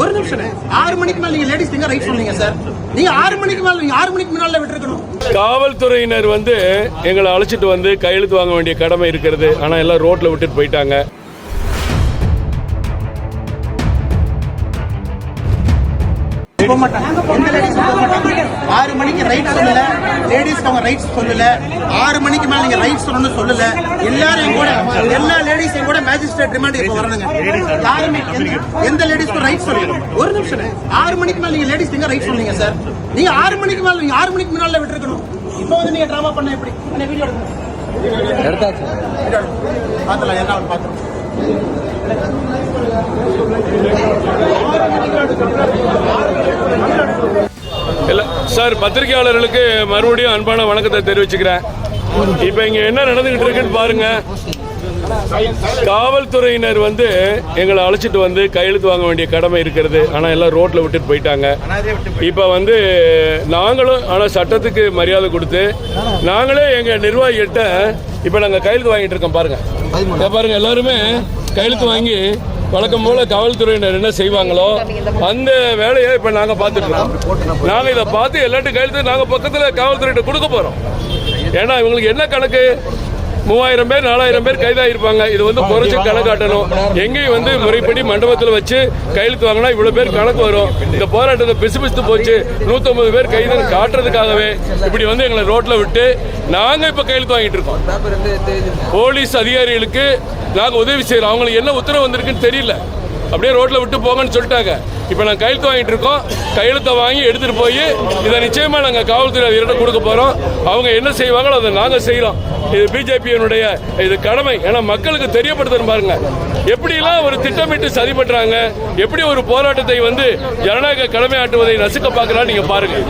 ஒரு நிமிஷம் ஆறு மணிக்கு மேல நீங்க லேடிஸ் நீங்க ரைட் சொன்னீங்க சார் நீங்க ஆறு மணிக்கு மேல நீங்க ஆறு மணிக்கு முன்னால விட்டுருக்கணும். காவல்துறையினர் வந்து எங்களை அழைச்சிட்டு வந்து கையெழுத்து வாங்க வேண்டிய கடமை இருக்கிறது. ஆனா எல்லாம் ரோட்ல விட்டுட்டு போயிட்டாங்க. போக மாட்டாங்க. எந்த லேடிஸ் போக மாட்டாங்க ஆறு மணிக்கு ரைட் சொல்லல. லேடிஸ்க்கு அவங்க ரைட்ஸ் சொல்லல. ஆறு மணிக்கு மேல நீங்க ரைட் சொல்லணும்னு சொல்லல. எல்லாரும் என் கூட எல்லா லேடிஸ் என் கூட மேஜிஸ்ட்ரேட் ரிமாண்ட் இப்ப வரணுங்க. யாருமே எந்த- லேடிஸ்க்கும் ரைட் சொல்லல. ஒரு நிமிஷம் ஆறு மணிக்கு மேல நீங்க லேடிஸ் நீங்க ரைட் சொன்னீங்க சார் நீங்க ஆறு மணிக்கு மேல நீங்க ஆறு மணிக்கு முன்னால விட்டுருக்கணும். இப்போ வந்து நீங்க டிராமா பண்ண எப்படி? என்ன வீடியோ எடுக்கணும்? பார்த்தலாம் என்ன பார்த்துருக்கோம் சார் பத்திரிகையாளர்களுக்கு மறுபடியும் அன்பான வணக்கத்தை தெரிவிச்சுக்கிறேன். இப்ப இங்க என்ன நடந்துகிட்டு இருக்குன்னு பாருங்க. காவல்துறையினர் வந்து எங்களை அழைச்சிட்டு வந்து கையெழுத்து வாங்க வேண்டிய கடமை இருக்கிறது. ஆனா எல்லாம் ரோட்ல விட்டுட்டு போயிட்டாங்க. இப்ப வந்து நாங்களும் ஆனா சட்டத்துக்கு மரியாதை கொடுத்து நாங்களே எங்க நிர்வாகிகிட்ட இப்ப நாங்க கையெழுத்து வாங்கிட்டு இருக்கோம் பாருங்க. இங்க பாருங்க எல்லாருமே கையெழுத்து வாங்கி வழக்கம் போல காவல்துறையினர் என்ன செய்வாங்களோ அந்த வேலையை இப்ப நாங்க பார்த்துட்டு இருக்கோம் நாங்க இதை பார்த்து எல்லாத்தையும் கையெழுத்து நாங்க பக்கத்துல காவல்துறையிட்ட கொடுக்க போறோம். ஏன்னா இவங்களுக்கு என்ன கணக்கு? மூவாயிரம் பேர் நாலாயிரம் பேர் கைதாயிருப்பாங்க. இது வந்து குறைச்சு கணக்காட்டணும். எங்கேயும் வந்து முறைப்படி மண்டபத்தில் வச்சு கையெழுத்து வாங்கினா இவ்வளவு பேர் கணக்கு வரும். இந்த போராட்டத்தை பிசு பிசுத்து போச்சு. நூத்தம்பது பேர் கைது காட்டுறதுக்காகவே இப்படி வந்து எங்களை ரோட்ல விட்டு நாங்க இப்ப கையெழுத்து வாங்கிட்டு இருக்கோம். போலீஸ் அதிகாரிகளுக்கு நாங்க உதவி செய்யறோம். அவங்களுக்கு என்ன உத்தரவு வந்திருக்குன்னு தெரியல. அப்படியே ரோட்டில் விட்டு போங்கன்னு சொல்லிட்டாங்க. இப்போ நாங்கள் கையெழுத்து வாங்கிட்டு இருக்கோம். கையெழுத்தை வாங்கி எடுத்துகிட்டு போய் இதை நிச்சயமாக நாங்கள் காவல்துறை அதிகாரிகிட்ட கொடுக்க போகிறோம் அவங்க என்ன செய்வாங்களோ அதை நாங்கள் செய்கிறோம் இது பிஜேபியினுடைய இது கடமை. ஏன்னா மக்களுக்கு தெரியப்படுத்தணும் பாருங்க. எப்படிலாம் ஒரு திட்டமிட்டு சதி பண்ணுறாங்க எப்படி ஒரு போராட்டத்தை வந்து ஜனநாயக கடமை ஆட்டுவதை நசுக்க பார்க்கறான்னு நீங்கள் பாருங்கள்